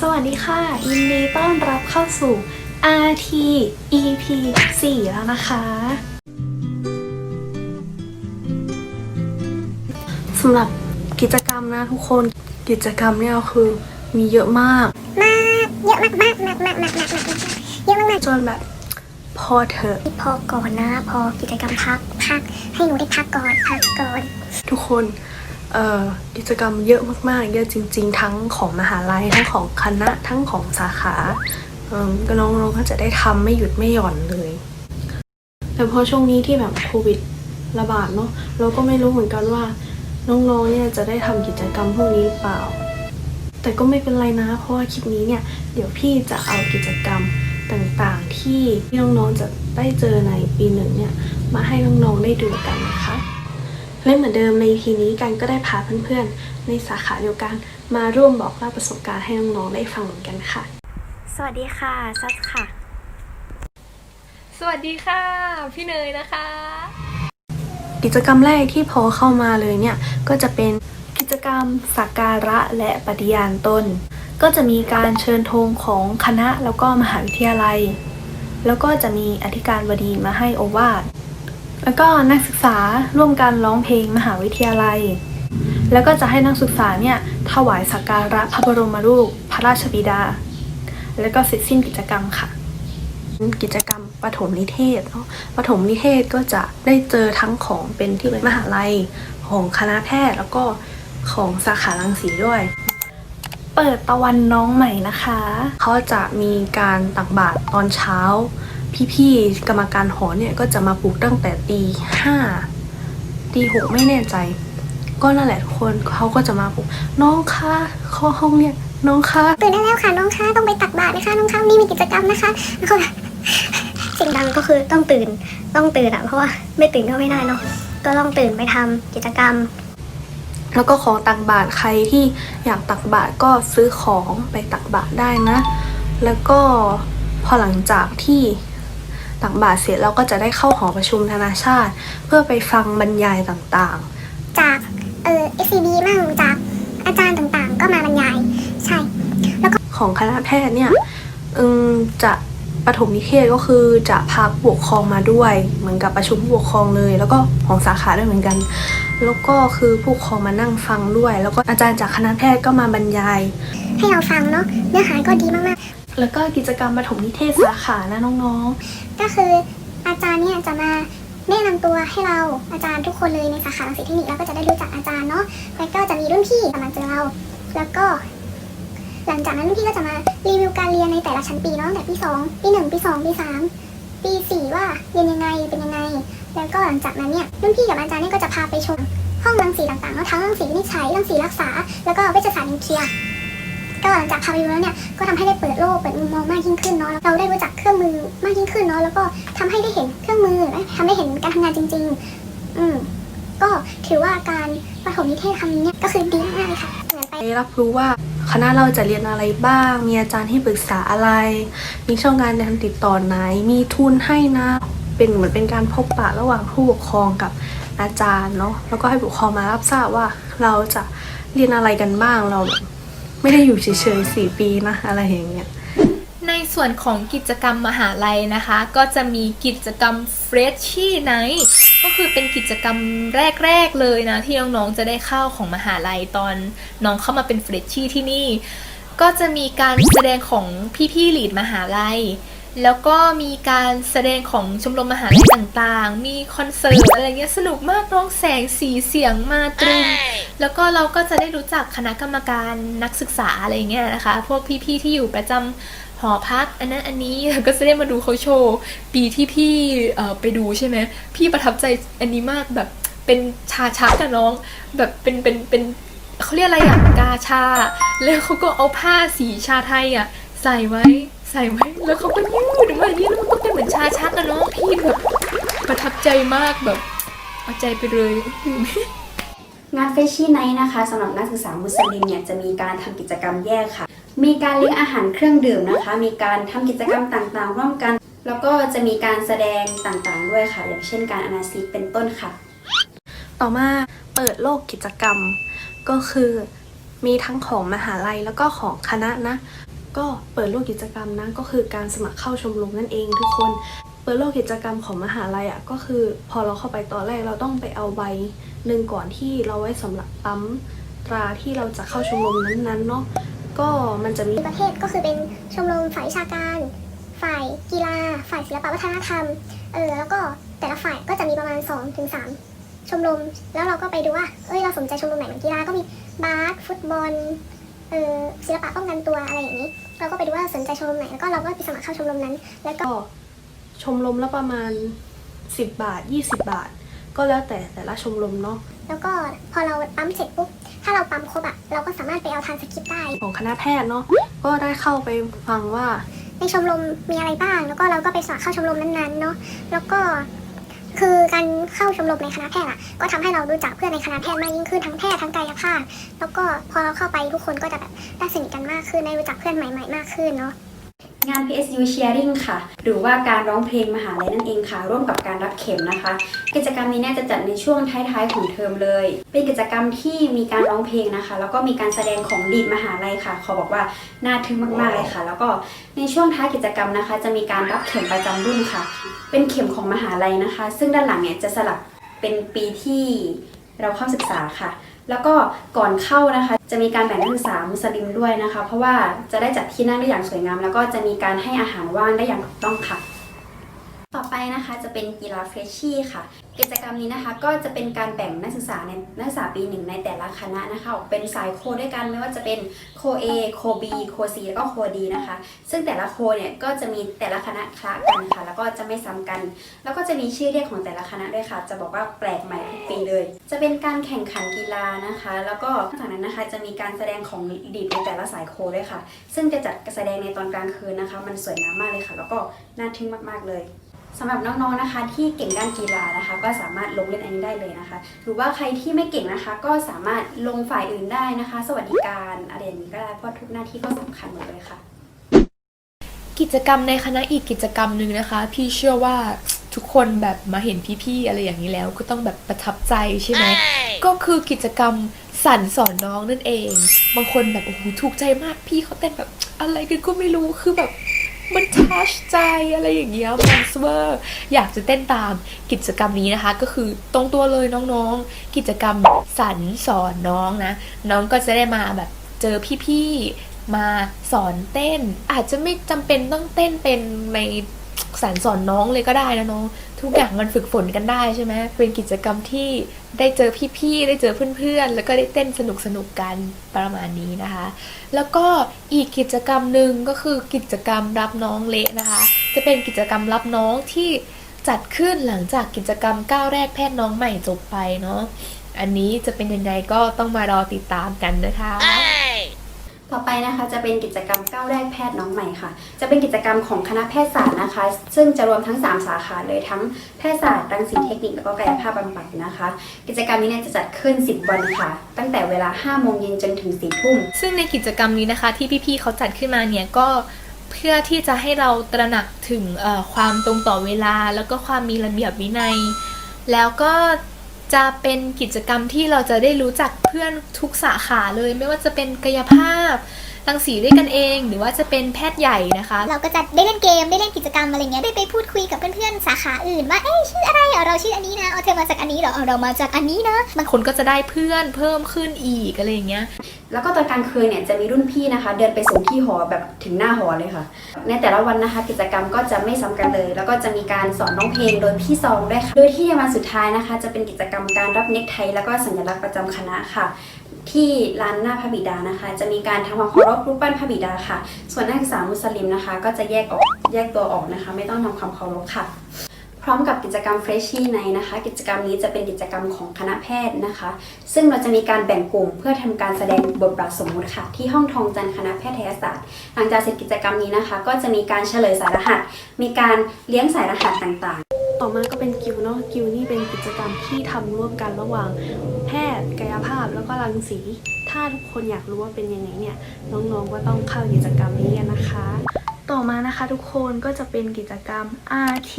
สวัสดีค่ะ ยินดีต้อนรับเข้าสู่ RT EP 4 แล้วนะคะสำหรับกิจกรรมนะทุกคนกิจกรรมเนี่ยคือมีเยอะมาก มากเยอะมากมากมากมากมากมากมากเยอะมากมากจนแบบพอเถอะพอก่อนนะ พอกิจกรรมพักพักให้หนูได้พักก่อนพักก่อน ทุกคน กิจกรรมเยอะมากๆ เยอะจริง ๆ ทั้งของมหาลัยทั้งของคณะทั้งของสาขาก็น้องๆก็จะได้ทำไม่หยุดไม่หย่อนเลย แต่พอช่วงนี้ที่แบบโควิดระบาดเนาะเราก็ไม่รู้เหมือนกันว่าน้องๆเนี่ยจะได้ทำกิจกรรมพวกนี้เปล่า แต่ก็ไม่เป็นไรนะ เพราะว่าคลิปนี้เนี่ยเดี๋ยวพี่จะเอากิจกรรมต่างๆ ที่น้องๆจะได้เจอในปีหนึ่งเนี่ยมาให้น้องๆได้ดูกันนะคะ และเหมือนเดิมในทีนี้กันก็ได้พาเพื่อนๆ ในสาขาเดียวกันมาร่วมบอกเล่าประสบการณ์ให้น้องๆได้ฟังเหมือนกันค่ะ สวัสดีค่ะซัสค่ะ สวัสดีค่ะ พี่เนยนะคะ กิจกรรมแรกที่พอเข้ามาเลยเนี่ย ก็จะเป็นกิจกรรมสักการะและปฏิญาณตน ก็จะมีการเชิญธงของคณะแล้วก็มหาวิทยาลัย แล้วก็จะมีอธิการบดีมาให้โอวาท แล้วก็นักศึกษาร่วมกันร้องเพลงมหาวิทยาลัย แล้วก็จะให้นักศึกษาเนี่ยถวายสักการะพระบรมรูปพระราชบิดา แล้วก็เสร็จสิ้นกิจกรรมค่ะ กิจกรรมปฐมนิเทศเนาะปฐมนิเทศก็จะได้เจอทั้งของเป็นที่มหาลัยของคณะแพทย์แล้วก็ของสาขารังสีด้วย เปิดตะวันน้องใหม่นะคะ เขาจะมีการตักบาตรตอนเช้า พี่ๆกรรมการหอเนี่ยก็จะมาปลุกตั้งแต่ตีห้าตีหกไม่แน่ใจ ก็นั่นแหละทุกคนเขาก็จะมาปลุกน้องคะเข้าห้องเนี่ยน้องคะตื่นได้แล้วค่ะน้องค้าต้องไปตักบาตรนะคะน้องค้าวันนี่มีกิจกรรมนะคะแล้วก็เสิ่งดังก็คือต้องตื่นต้องตื่นอะเพราะว่าไม่ตื่นก็ไม่ได้เนาะก็ต้องตื่นไปทำกิจกรรม แล้วก็ของตักบาตรใครที่อยากตักบาตรก็ซื้อของไปตักบาตรได้นะ แล้วก็พอหลังจากที่ ตักบาตรเสร็จเราก็จะได้เข้าหอประชุมนานาชาติ เพื่อไปฟังบรรยายต่างจากเอ่อ SCB มั่งจากอาจารย์ต่างๆ ก็มาบรรยายใช่ๆของคณะแพทย์เนี่ยอืมจะปฐมนิเทศก็คือจะพาผู้ปกครองมาด้วย เหมือนกับประชุมผู้ปกครองเลย แล้วก็ของสาขาด้วยเหมือนกัน แล้วก็คือผู้ปกครองมานั่งฟังด้วย แล้วก็อาจารย์จากคณะแพทย์ก็มาบรรยาย ให้เราฟังเนาะเนื้อหาก็ดีมาก แล้วก็กิจกรรมปฐมนิเทศสาขานะน้องๆ ก็คืออาจารย์เนี่ยจะมาแนะนำตัวให้เราอาจารย์ทุกคนเลยในสาขารังสิตเทคนิคเราก็จะได้รู้จักอาจารย์เนาะแล้วก็จะมีรุ่นพี่มาเจอเรา แล้วก็ หลังจากนั้นรุ่นพี่ก็จะมารีวิวการเรียนในแต่ละชั้นปีเนาะตั้งแต่ปีสองปีหนึ่งปีสองปีสามปีสี่ว่าเรียนยังไงเป็นยังไง แล้วก็หลังจากนั้นเนี่ยรุ่นพี่กับอาจารย์เนี่ยก็จะพาไปชมห้องรังสีต่างๆเนาะทั้งรังสีวินิจฉัยรังสีรักษา แล้วก็เวชศาสตร์นิวเคลียร์ ก็จากพาไปดูแล้วเนี่ยก็ทำให้ได้เปิดโลกเปิดมุมมองมากยิ่งขึ้นเนาะเราได้รู้จักเครื่องมือมากยิ่งขึ้นเนาะแล้วก็ทำให้ได้เห็นเครื่องมือและทำให้เห็นการทำงานจริง ๆ อืมก็ถือว่าการปฐมนิเทศครั้งนี้เนี่ยก็คือดีมากเลยค่ะเหมือนไปได้รับรู้ว่าคณะเราจะเรียนอะไรบ้าง มีอาจารย์ที่ปรึกษาอะไร มีช่องการการติดต่อไหน มีทุนให้นะ เป็นเหมือนเป็นการพบปะระหว่างผู้ปกครองกับอาจารย์เนาะ แล้วก็ให้ผู้ปกครองมารับทราบว่าเราจะเรียนอะไรกันบ้าง เรา ไม่ได้อยู่เฉยๆสี่ปีนะอะไรอย่างเงี้ยในส่วนของกิจกรรมมหาลัยนะคะ ก็จะมีกิจกรรม Freshie Night ก็คือเป็นกิจกรรมแรกๆเลยนะ ที่น้องๆจะได้เข้าของมหาลัยตอนน้องเข้ามาเป็น Freshie ที่นี่ ก็จะมีการแสดงของพี่ๆลีดมหาลัย แล้วก็มีการแสดงของชมรมมหาลัยต่างๆ มีคอนเสิร์ตอะไรเงี้ยสนุกมากน้องแสงสีเสียงมาตรึม แล้วก็เราก็จะได้รู้จักคณะกรรมการนักศึกษาอะไรเงี้ยนะคะ พวกพี่ๆที่อยู่ประจำหอพัก อันนั้นอันนี้ก็จะได้มาดูเขาโชว์ ปีที่พี่ไปดูใช่ไหมพี่ประทับใจอันนี้มากแบบเป็นชาชักกับน้อง แบบเป็นเป็นเป็นเขาเรียกอะไรอะกาชา แล้วเขาก็เอาผ้าสีชาไทยอะใส่ไว้ใส่ไว้ แล้วเขาก็ยืดมาอย่างนี้แล้วมันก็เป็นเหมือนชาชักอะน้องพี่แบบประทับใจมากแบบเอาใจไปเลย งานเฟชชี่ไนท์นะคะสำหรับนักศึกษามุสลิมเนี่ยจะมีการทำกิจกรรมแยกค่ะ มีการเลี้ยงอาหารเครื่องดื่มนะคะ มีการทำกิจกรรมต่างๆ ร่วมกัน แล้วก็จะมีการแสดงต่างๆ ด้วยค่ะ อย่างเช่นการอนาซิกเป็นต้นค่ะ ต่อมาเปิดโลกกิจกรรม ก็คือมีทั้งของมหาลัยแล้วก็ของคณะนะ ก็เปิดโลกกิจกรรมนะก็คือการสมัครเข้าชมรมนั่นเองทุกคน เปิดโลกกิจกรรมของมหาลัยอะก็คือพอเราเข้าไปตอนแรกเราต้องไปเอาใบหนึ่งก่อนที่เราไว้สำหรับปั๊มตราที่เราจะเข้าชมรมนั้นๆเนาะก็มันจะมีประเภทก็คือเป็นชมรมฝ่ายวิชาการ ฝ่ายกีฬา ฝ่ายศิลปวัฒนธรรมเออแล้วก็แต่ละฝ่ายก็จะมีประมาณ2-3ถึง3ชมรมแล้วเราก็ไปดูว่าเอ้ยเราสนใจชมรมไหนเหมือนกีฬาก็มีบาสฟุตบอลเออศิลปะป้องกันตัวอะไรอย่างนี้ เราก็ไปดูว่าสนใจชมรมไหนแล้วก็เราก็ไปสมัครเข้าชมรมนั้น แล้วก็ ชมรมละประมาณ 10 บาท 20 บาท ก็แล้วแต่แต่ละชมรมเนาะแล้วก็พอเราปั๊มเสร็จปุ๊บ ถ้าเราปั๊มครบอะเราก็สามารถไปเอาทานสคริปต์ได้ ของคณะแพทย์เนาะก็ได้เข้าไปฟังว่า ในชมรมมีอะไรบ้าง แล้วก็เราก็ไปสมัครเข้าชมรมนั้นๆเนาะแล้วก็คือการเข้าชมรมในคณะแพทย์อะก็ทำให้เรารู้จักเพื่อนในคณะแพทย์มากยิ่งขึ้นทั้งแพทย์ทั้งกายภาพแล้วก็พอเราเข้าไปทุกคนก็จะแบบได้สนิทกันมากขึ้นได้รู้จักเพื่อนใหม่ ๆ มากขึ้นเนาะ งาน PSU Sharing ค่ะ หรือว่าการร้องเพลงมหาลัยนั่นเองค่ะ ร่วมกับการรับเข็มนะคะ กิจกรรมนี้เนี่ยจะจัดในช่วงท้ายๆของเทอมเลย เป็นกิจกรรมที่มีการร้องเพลงนะคะ แล้วก็มีการแสดงของดีดมหาลัยค่ะ ขอบอกว่าน่าทึ่งมากๆเลยค่ะ แล้วก็ในช่วงท้ายกิจกรรมนะคะ จะมีการรับเข็มประจำรุ่นค่ะ เป็นเข็มของมหาลัยนะคะ ซึ่งด้านหลังเนี่ยจะสลับเป็นปีที่เราเข้าศึกษาค่ะ แล้วก็ก่อนเข้านะคะ จะมีการแบ่งนักศึกษามุสลิมด้วยนะคะ เพราะว่าจะได้จัดที่นั่งได้อย่างสวยงาม แล้วก็จะมีการให้อาหารว่างได้อย่างถูกต้องค่ะ ต่อไปนะคะจะเป็นกีฬาเฟรชชี่ค่ะ กิจกรรมนี้นะคะก็จะเป็นการแบ่งนักศึกษาในนักศึกษาปีหนึ่งในแต่ละคณะนะคะออกเป็นสายโคด้วยกันไม่ว่าจะเป็นโค A โค B โค C แล้วก็โค D นะคะ ซึ่งแต่ละโคเนี่ยก็จะมีแต่ละคณะคละกันค่ะ แล้วก็จะไม่ซ้ำกัน แล้วก็จะมีชื่อเรียกของแต่ละคณะด้วยค่ะ จะบอกว่าแปลกใหม่ทุกปีเลย จะเป็นการแข่งขันกีฬานะคะ แล้วก็นอกจากนั้นนะคะจะมีการแสดงของดีดในแต่ละสายโคด้วยค่ะ ซึ่งจะจัดแสดงในตอนกลางคืนนะคะ มันสวยงามมากเลยค่ะ แล้วก็น่าทึ่งมากๆเลย สำหรับน้องๆนะคะ ที่เก่งด้านกีฬานะคะ ก็สามารถลงเล่นอันนี้ได้เลยนะคะ หรือว่าใครที่ไม่เก่งนะคะ ก็สามารถลงฝ่ายอื่นได้นะคะ สวัสดิการอะไรอย่างนี้ก็ได้เพราะทุกหน้าที่ก็สำคัญหมดเลยค่ะ กิจกรรมในคณะอีกกิจกรรมหนึ่งนะคะ พี่เชื่อว่าทุกคนแบบมาเห็นพี่ๆอะไรอย่างนี้แล้วก็ต้องแบบประทับใจใช่ไหมก็คือกิจกรรมสรรสอนน้องนั่นเอง บางคนแบบโอ้โหถูกใจมากพี่เขาเต้นแบบอะไรกันก็ไม่รู้คือแบบ มันทัชใจอะไรอย่างเงี้ยมันสเวอร์อยากจะเต้นตามกิจกรรมนี้นะคะ ก็คือตรงตัวเลยน้องๆ กิจกรรมสรรสอนน้องนะ น้องก็จะได้มาแบบเจอพี่ๆมาสอนเต้น อาจจะไม่จำเป็นต้องเต้นเป็นใน สารสอนน้องเลยก็ได้นะน้อง ทุกอย่างมันฝึกฝนกันได้ใช่ไหมเป็นกิจกรรมที่ได้เจอพี่ๆ ได้เจอเพื่อนๆ แล้วก็ได้เต้นสนุกๆกันประมาณนี้นะคะ แล้วก็อีกกิจกรรมหนึ่งก็คือกิจกรรมรับน้องเละนะคะ จะเป็นกิจกรรมรับน้องที่จัดขึ้นหลังจากกิจกรรมก้าวแรกแพทย์น้องใหม่จบไปเนาะ อันนี้จะเป็นยังไงก็ต้องมารอติดตามกันนะคะ ต่อไปนะคะจะเป็นกิจกรรมก้าวแรกแพทย์น้องใหม่ค่ะ จะเป็นกิจกรรมของคณะแพทยศาสตร์นะคะ ซึ่งจะรวมทั้ง 3 สาขาเลยทั้งแพทยศาสตร์รังสีเทคนิคแล้วก็กายภาพบำบัดนะคะ กิจกรรมนี้เนี่ยจะจัดขึ้น 10 วันค่ะ ตั้งแต่เวลา5โมงเย็นจนถึง4ทุ่มซึ่งในกิจกรรมนี้นะคะที่พี่ๆเขาจัดขึ้นมาเนี่ยก็เพื่อที่จะให้เราตระหนักถึงความตรงต่อเวลา แล้วก็ความมีระเบียบวินัย แล้วก็ จะเป็นกิจกรรมที่เราจะได้รู้จักเพื่อนทุกสาขาเลย ไม่ว่าจะเป็นกายภาพรังสีด้วยกันเอง หรือว่าจะเป็นแพทย์ใหญ่นะคะ เราก็จะได้เล่นเกมได้เล่นกิจกรรมอะไรเงี้ยได้ไปพูดคุยกับเพื่อนๆสาขาอื่นว่าเอ้ยชื่ออะไรเราชื่ออันนี้นะเอาเธอมาจากอันนี้เหรอเอาเรามาจากอันนี้นะบางคนก็จะได้เพื่อนเพิ่มขึ้นอีกอะไรเงี้ย แล้วก็ตอนกลางคืนเนี่ยจะมีรุ่นพี่นะคะ เดินไปส่งที่หอแบบถึงหน้าหอเลยค่ะ ในแต่ละวันนะคะ กิจกรรมก็จะไม่ซ้ำกันเลย แล้วก็จะมีการสอนร้องเพลงโดยพี่ซองด้วยค่ะ โดยที่ในวันสุดท้ายนะคะ จะเป็นกิจกรรมการรับเน็กไทแล้วก็สัญลักษณ์ประจำคณะค่ะ ที่ลานหน้าพระบิดานะคะ จะมีการทำความเคารพรูปปั้นพระบิดาค่ะ ส่วนนักศึกษามุสลิมนะคะ ก็จะแยกออกแยกตัวออกนะคะ ไม่ต้องทำความเคารพค่ะ พร้อมกับกิจกรรม Freshie Night นะคะ กิจกรรมนี้จะเป็นกิจกรรมของคณะแพทย์นะคะ ซึ่งเราจะมีการแบ่งกลุ่มเพื่อทำการแสดงบทบาทสมมุติค่ะ ที่ห้องทองจันทร์คณะแพทยศาสตร์ หลังจากเสร็จกิจกรรมนี้นะคะ ก็จะมีการเฉลยสายรหัส มีการเลี้ยงสายรหัสต่างๆ ต่อมาก็เป็นกิวเนาะกิวนี่เป็นกิจกรรมที่ทำร่วมกันระหว่าง แพทย์กายภาพแล้วก็รังสี ถ้าทุกคนอยากรู้ว่าเป็นยังไงเนี่ยน้องๆก็ต้องเข้ากิจกรรมนี้กันนะคะ ต่อมานะคะทุกคนก็จะเป็นกิจกรรม RT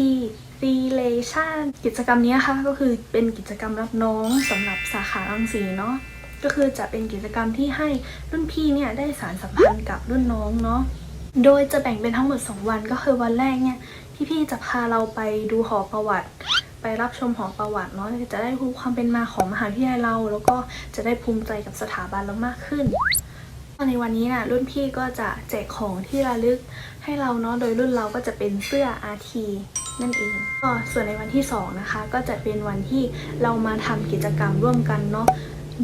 Relation กิจกรรมนี้ค่ะก็คือเป็นกิจกรรมรับน้องสำหรับสาขารังสีเนาะก็คือจะเป็นกิจกรรมที่ให้รุ่นพี่เนี่ยได้สารสัมพันธ์กับรุ่นน้องเนาะโดยจะแบ่งเป็นทั้งหมด 2 วันก็คือวันแรกเนี่ยพี่ๆจะพาเราไปดูหอประวัติ ไปรับชมหอประวัติเนาะจะได้รู้ความเป็นมาของมหาวิทยาลัยเรา แล้วก็จะได้ภูมิใจกับสถาบันเรามากขึ้นในวันนี้นะรุ่นพี่ก็จะแจกของที่ระลึกให้เราเนาะโดยรุ่นเราก็จะเป็นเสื้อ RT นั่นเองก็ส่วนในวันที่สองนะคะ ก็จะเป็นวันที่เรามาทำกิจกรรมร่วมกันเนาะ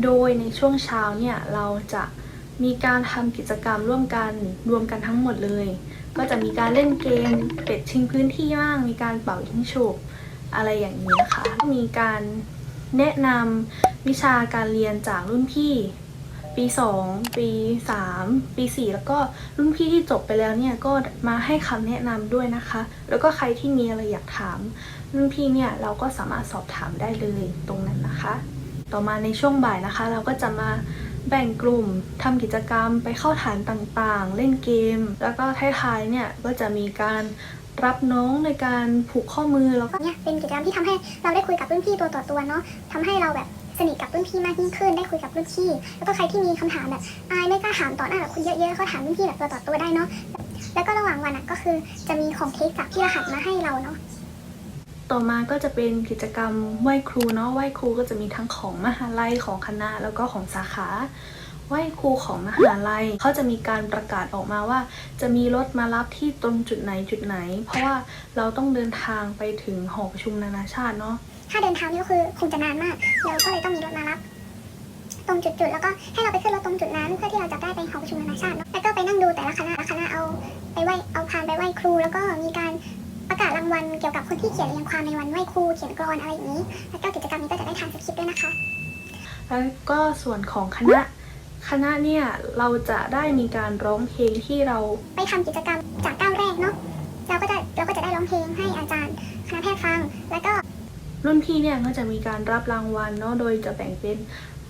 โดยในช่วงเช้าเนี่ยเราจะมีการทำกิจกรรมร่วมกันรวมกันทั้งหมดเลย ก็จะมีการเล่นเกมเป็ดชิงพื้นที่บ้าง มีการเป่ายิงฉุบอะไรอย่างนี้นะคะ มีการแนะนำวิชาการเรียนจากรุ่นพี่ ปี2ปี3ปี4แล้วก็รุ่นพี่ที่จบไปแล้วเนี่ยก็มาให้คำแนะนำด้วยนะคะ แล้วก็ใครที่มีอะไรอยากถาม รุ่นพี่เนี่ยเราก็สามารถสอบถามได้เลยตรงนั้นนะคะ ต่อมาในช่วงบ่ายนะคะ เราก็จะมาแบ่งกลุ่มทำกิจกรรมไปเข้าฐานต่างๆ เล่นเกม แล้วก็ท้ายๆเนี่ยก็จะมีการรับน้องในการผูกข้อมือแล้วก็เนี่ยเป็นกิจกรรมที่ทำให้เราได้คุยกับรุ่นพี่ตัวต่อตัวเนาะทำให้เราแบบ สนิทกับรุ่นพี่มากยิ่งขึ้นได้คุยกับรุ่นพี่ แล้วก็ใครที่มีคำถามแบบอายไม่กล้าถามต่อหน้าแบบคนเยอะๆเขาถามรุ่นพี่แบบตัวต่อตัวได้เนาะแล้วก็ระหว่างวันอะก็คือจะมีของเค้กจากพี่รหัสมาให้เราเนาะต่อมาก็จะเป็นกิจกรรมไหว้ครูเนาะไหว้ครูก็จะมีทั้งของมหาลัยของคณะแล้วก็ของสาขาไหว้ครูของมหาลัยเขาจะมีการประกาศออกมาว่า จะมีรถมารับที่ตรงจุดไหนจุดไหน เพราะว่าเราต้องเดินทางไปถึงหอประชุมนานาชาติเนาะ ถ้าเดินทางนี่ก็คือคงจะนานมาก เราก็เลยต้องมีรถมารับ ตรงจุดๆ แล้วก็ให้เราไปขึ้นรถตรงจุดนั้น เพื่อที่เราจะได้ไปหอประชุมนานาชาติเนอะแล้วก็ไปนั่งดูแต่ละคณะละคณะเอาไปไหว้เอาพานไปไหว้ครู แล้วก็มีการประกาศรางวัลเกี่ยวกับคนที่เขียนเรียงความในวันไหว้ครูเขียนกลอนอะไรอย่างนี้ แล้วก็กิจกรรมนี้ก็จะได้ทานสคริปต์ด้วยนะคะ แล้วก็ส่วนของคณะคณะเนี่ยเราจะได้มีการร้องเพลงที่เราไปทำกิจกรรมจากก้าวแรกเนาะเราก็จะเราก็จะได้ร้องเพลงให้อาจารย์คณะแพทย์ฟัง แล้วก็ รุ่นพี่เนี่ยก็จะมีการรับรางวัลเนาะโดยจะแบ่งเป็น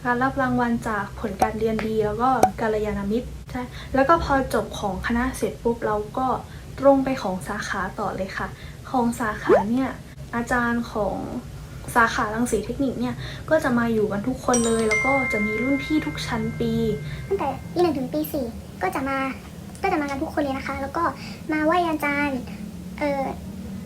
การรับรางวัลจากผลการเรียนดี แล้วก็กัลยาณมิตรใช่แล้วก็พอจบของคณะเสร็จปุ๊บเราก็ตรงไปของสาขาต่อเลยค่ะ ของสาขาเนี่ยอาจารย์ของสาขารังสีเทคนิคเนี่ยก็จะมาอยู่กันทุกคนเลย แล้วก็จะมีรุ่นพี่ทุกชั้นปี ตั้งแต่ปีหนึ่งถึงปีสี่ก็จะมาก็จะมากันทุกคนเลยนะคะ แล้วก็มาไหว้อาจารย์เอ่อ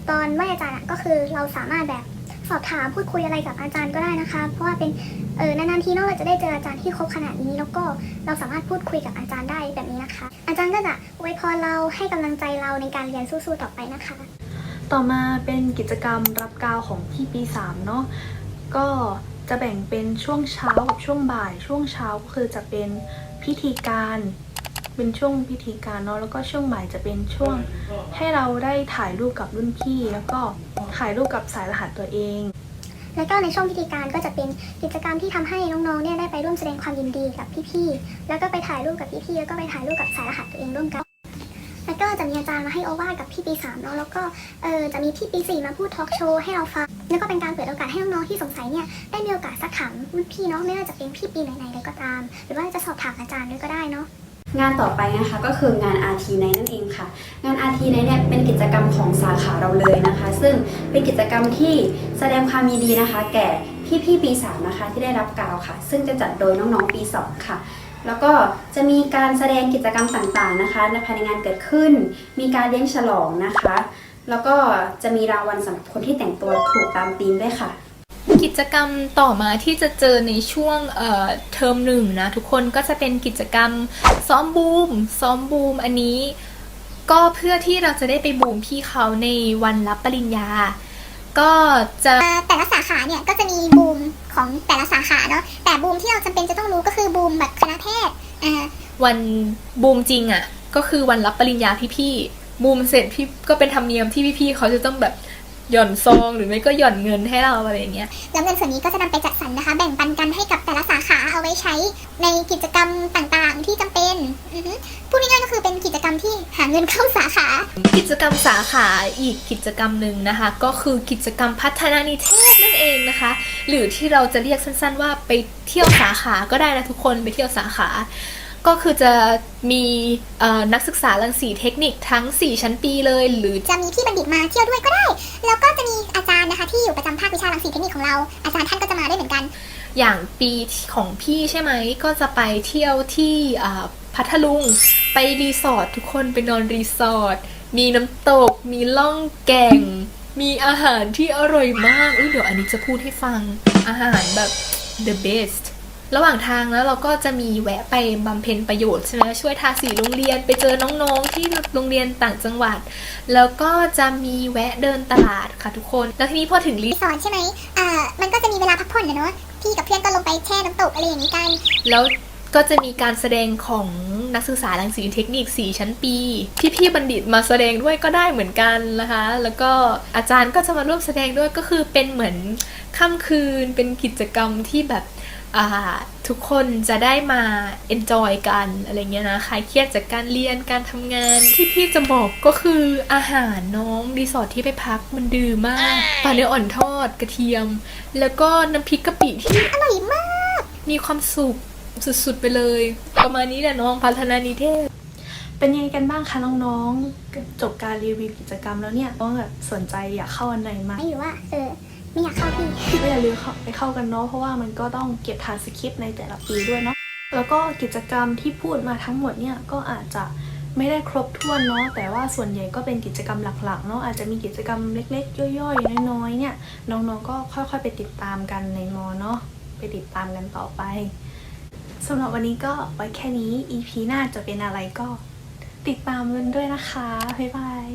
ตอนไหว้อาจารย์อะก็คือเราสามารถแบบ สอบถามพูดคุยอะไรกับอาจารย์ก็ได้นะคะ เพราะว่าเป็นเออนานๆทีเนาะเราจะได้เจออาจารย์ที่ครบขนาดนี้แล้วก็เราสามารถพูดคุยกับอาจารย์ได้แบบนี้นะคะ อาจารย์ก็จะอวยพรเราให้กำลังใจเราในการเรียนสู้ๆต่อไปนะคะ ต่อมาเป็นกิจกรรมรับกาวของที่ปี3เนาะก็จะแบ่งเป็นช่วงเช้ากับช่วงบ่าย ช่วงเช้าก็คือจะเป็นพิธีการ เป็นช่วงพิธีการเนาะแล้วก็ช่วงบ่ายจะเป็นช่วงให้เราได้ถ่ายรูปกับรุ่นพี่ แล้วก็ถ่ายรูปกับสายรหัสตัวเอง แล้วก็ในช่วงพิธีการก็จะเป็นกิจกรรมที่ทำให้น้องๆเนี่ยได้ไปร่วมแสดงความยินดีกับพี่ๆแล้วก็ไปถ่ายรูปกับพี่ๆแล้วก็ไปถ่ายรูปกับสายรหัสตัวเองร่วมกันแล้วก็จะมีอาจารย์มาให้โอวาทกับพี่ปีสามเนาะแล้วก็เออจะมีพี่ปีสี่มาพูดทอล์กโชว์ให้เราฟังแล้วก็เป็นการเปิดโอกาสให้น้องๆที่สงสัยเนี่ยได้มีโอกาสสักถามรุ่นพี่เนาะไม่ว่าจะเป็นพี่ปีไหนๆเลยก็ตาม หรือว่าจะสอบถามอาจารย์ด้วยก็ได้เนาะ งานต่อไปนะคะก็คืองาน RT Night นั่นเองค่ะ งาน RT Night เนี่ยเป็นกิจกรรมของสาขาเราเลยนะคะ ซึ่งเป็นกิจกรรมที่แสดงความยินดีนะคะ แก่พี่ๆปี 3 นะคะ ที่ได้รับกาวค่ะ ซึ่งจะจัดโดยน้องๆปี 2 ค่ะ แล้วก็จะมีการแสดงกิจกรรมต่างๆนะคะในภายในงานเกิดขึ้น มีการเลี้ยงฉลองนะคะ แล้วก็จะมีรางวัลสำหรับคนที่แต่งตัวถูกตามธีมด้วยค่ะ จกรรมต่อมาที่จะเจอในช่วงเอ่อเทอมหนึ่งนะทุกคนก็จะเป็นกิจกรรมซ้อมบูมซ้อมบูมอันนี้ก็เพื่อที่เราจะได้ไปบูมพี่เขาในวันรับปริญญา ก็จะ แต่ละสาขาเนี่ยก็จะมีบูมของแต่ละสาขาเนาะแต่บูมที่เราจำเป็นจะต้องรู้ก็คือบูมแบบคณะแพทย์อ่า วันบูมจริงอะ่ะ ก็คือวันรับปริญญาพี่ๆบูมเสร็จพี่ก็เป็นธรรมเนียมที่พี่ๆเขาจะต้องแบบ หย่อนซองหรือไม่ก็หย่อนเงินให้เราอะไรอย่างเงี้ย แล้วเงินส่วนนี้ก็จะนำไปจัดสรรนะคะ แบ่งปันกันให้กับแต่ละสาขาเอาไว้ใช้ในกิจกรรมต่างๆ ที่จำเป็นอือฮึพูดง่ายๆก็คือเป็นกิจกรรมที่หาเงินเข้าสาขา กิจกรรมสาขาอีกกิจกรรมหนึ่งนะคะ ก็คือกิจกรรมพัฒนานิเทศนั่นเองนะคะ หรือที่เราจะเรียกสั้น ๆ ว่าไปเที่ยวสาขาก็ได้นะทุกคนไปเที่ยวสาขา ก็คือจะมีเอ่อนักศึกษารังสีเทคนิคทั้ง 4 ชั้นปีเลย หรือจะมีพี่บัณฑิตมาเที่ยวด้วยก็ได้ แล้วก็จะมีอาจารย์นะคะที่อยู่ประจำภาควิชารังสีเทคนิคของเรา อาจารย์ท่านก็จะมาด้วยเหมือนกัน อย่างปีของพี่ใช่ไหมก็จะไปเที่ยวที่อ่าพัทลุงไปรีสอร์ททุกคนไปนอนรีสอร์ทมีน้ำตก มีล่องแก่ง มีอาหารที่อร่อยมากเอ้ยเดี๋ยวอันนี้จะพูดให้ฟังอาหารแบบ the best ระหว่างทางแล้วเราก็จะมีแวะไปบำเพ็ญประโยชน์ใช่ไหมช่วยทาสีโรงเรียนไปเจอน้องๆที่โรงเรียนต่างจังหวัด แล้วก็จะมีแวะเดินตลาดค่ะทุกคน แล้วทีนี้พอถึงรีสอร์ทใช่ไหมอ่ามันก็จะมีเวลาพักผ่อนนะเนาะพี่กับเพื่อนก็ลงไปแช่น้ำตกอะไรอย่างนี้กัน แล้วก็จะมีการแสดงของนักศึกษาลังสีเทคนิค 4 ชั้นปี พี่ๆบัณฑิตมาแสดงด้วยก็ได้เหมือนกันนะคะ แล้วก็อาจารย์ก็จะมาร่วมแสดงด้วยก็คือเป็นเหมือนค่ำคืนเป็นกิจกรรมที่แบบ ทุกคนจะได้มา enjoy กันอะไรเงี้ยนะคลายเครียดจากการเรียนการทำงาน ที่พี่จะบอกก็คืออาหารน้องรีสอร์ทที่ไปพักมันดื้อมากปลาเนื้ออ่อนทอดกระเทียม แล้วก็น้ำพริกกะปิที่อร่อยมาก มีความสุขสุดๆไปเลย ประมาณนี้แหละน้องพัฒนานิเทศ เป็นยังไงกันบ้างคะน้องๆจบการรีวิวกิจกรรมแล้วเนี่ยต้องแบบสนใจอยากเข้าอันไหนไหมไม่รู้ว่าเออ ไม่อยากเข้าพี่ก็อย่าลืมเข้าไปเข้ากันเนาะเพราะว่ามันก็ต้องเก็บทานสคริปต์ในแต่ละปีด้วยเนาะแล้วก็กิจกรรมที่พูดมาทั้งหมดเนี่ยก็อาจจะไม่ได้ครบถ้วนเนาะแต่ว่าส่วนใหญ่ก็เป็นกิจกรรมหลักๆเนาะอาจจะมีกิจกรรมเล็กๆ ย่อยๆ น้อยๆเนี่ยน้องๆก็ค่อยๆ ไปติดตามกันในมอเนาะไปติดตามกันต่อไปสำหรับวันนี้ก็ไว้แค่นี้ EP หน้าจะเป็นอะไรก็ติดตามกันด้วยนะคะ บ๊ายบาย